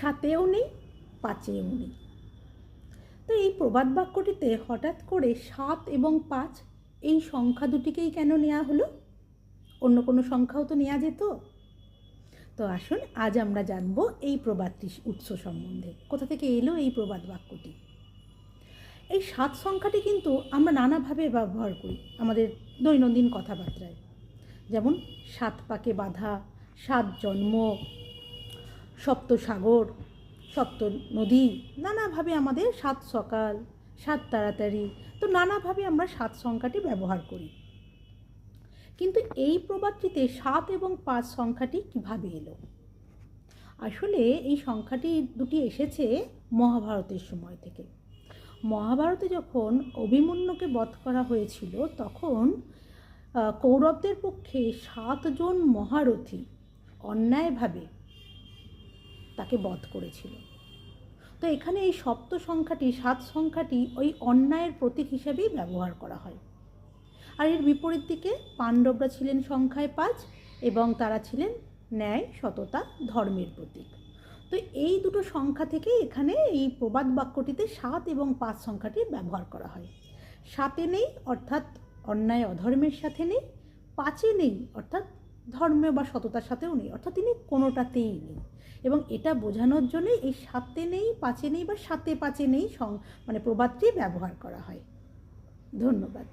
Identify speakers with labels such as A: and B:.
A: সাতেও নেই, পাঁচেও নেই। তো এই প্রবাদ বাক্যটিতে হঠাৎ করে সাত এবং পাঁচ এই সংখ্যা দুটিকেই কেন নেওয়া হলো? অন্য কোনো সংখ্যাও তো নেওয়া যেত? তো আসুন, আজ আমরা জানব এই প্রবাদটি উৎস সম্বন্ধে। কোথা থেকে এলো এই প্রবাদ বাক্যটি? এই সাত সংখ্যাটি কিন্তু আমরা নানাভাবে ব্যবহার করি আমাদের দৈনন্দিন কথাবার্তায়। যেমন, সাত পাকে বাধা, সাত জন্ম সপ্ত সাগর সপ্ত নদী নানাভাবে আমাদের সাত সকাল, সাত তাড়াতাড়ি, তো নানাভাবে আমরা সাত সংখ্যাটি ব্যবহার করি। কিন্তু এই প্রবাদটিতে সাত এবং পাঁচ সংখ্যাটি কীভাবে এলো? আসলে এই সংখ্যাটি দুটি এসেছে মহাভারতের সময় থেকে। মহাভারতে যখন অভিমন্যুকে বধ করা হয়েছিল, তখন কৌরবদের পক্ষে সাতজন মহারথী অন্যায়ভাবে তাকে বধ করেছিল। তো এখানে এই সপ্ত সংখ্যাটি, সাত সংখ্যাটি ওই অন্যায়ের প্রতীক হিসাবেই ব্যবহার করা হয়। আর এর বিপরীত দিকে পাণ্ডবরা ছিলেন সংখ্যায় পাঁচ এবং তারা ছিলেন ন্যায়, সততা, ধর্মের প্রতীক। তো এই দুটো সংখ্যা থেকে এখানে এই প্রবাদ বাক্যটিতে সাত এবং পাঁচ সংখ্যাটি ব্যবহার করা হয়। সাতে নেই, অর্থাৎ অন্যায়, অধর্মের সাথে নেই, পাঁচে নেই, অর্থাৎ ধর্ম বা সততার সাথেও নেই, অর্থাৎ তিনি কোনোটাতেই নেই। এবং এটা বোঝানোর জন্য এই সাতে নেই, পাঁচে নেই বা সাতে পাঁচে নেই মানে প্রবাদটি ব্যবহার করা হয়। ধন্যবাদ।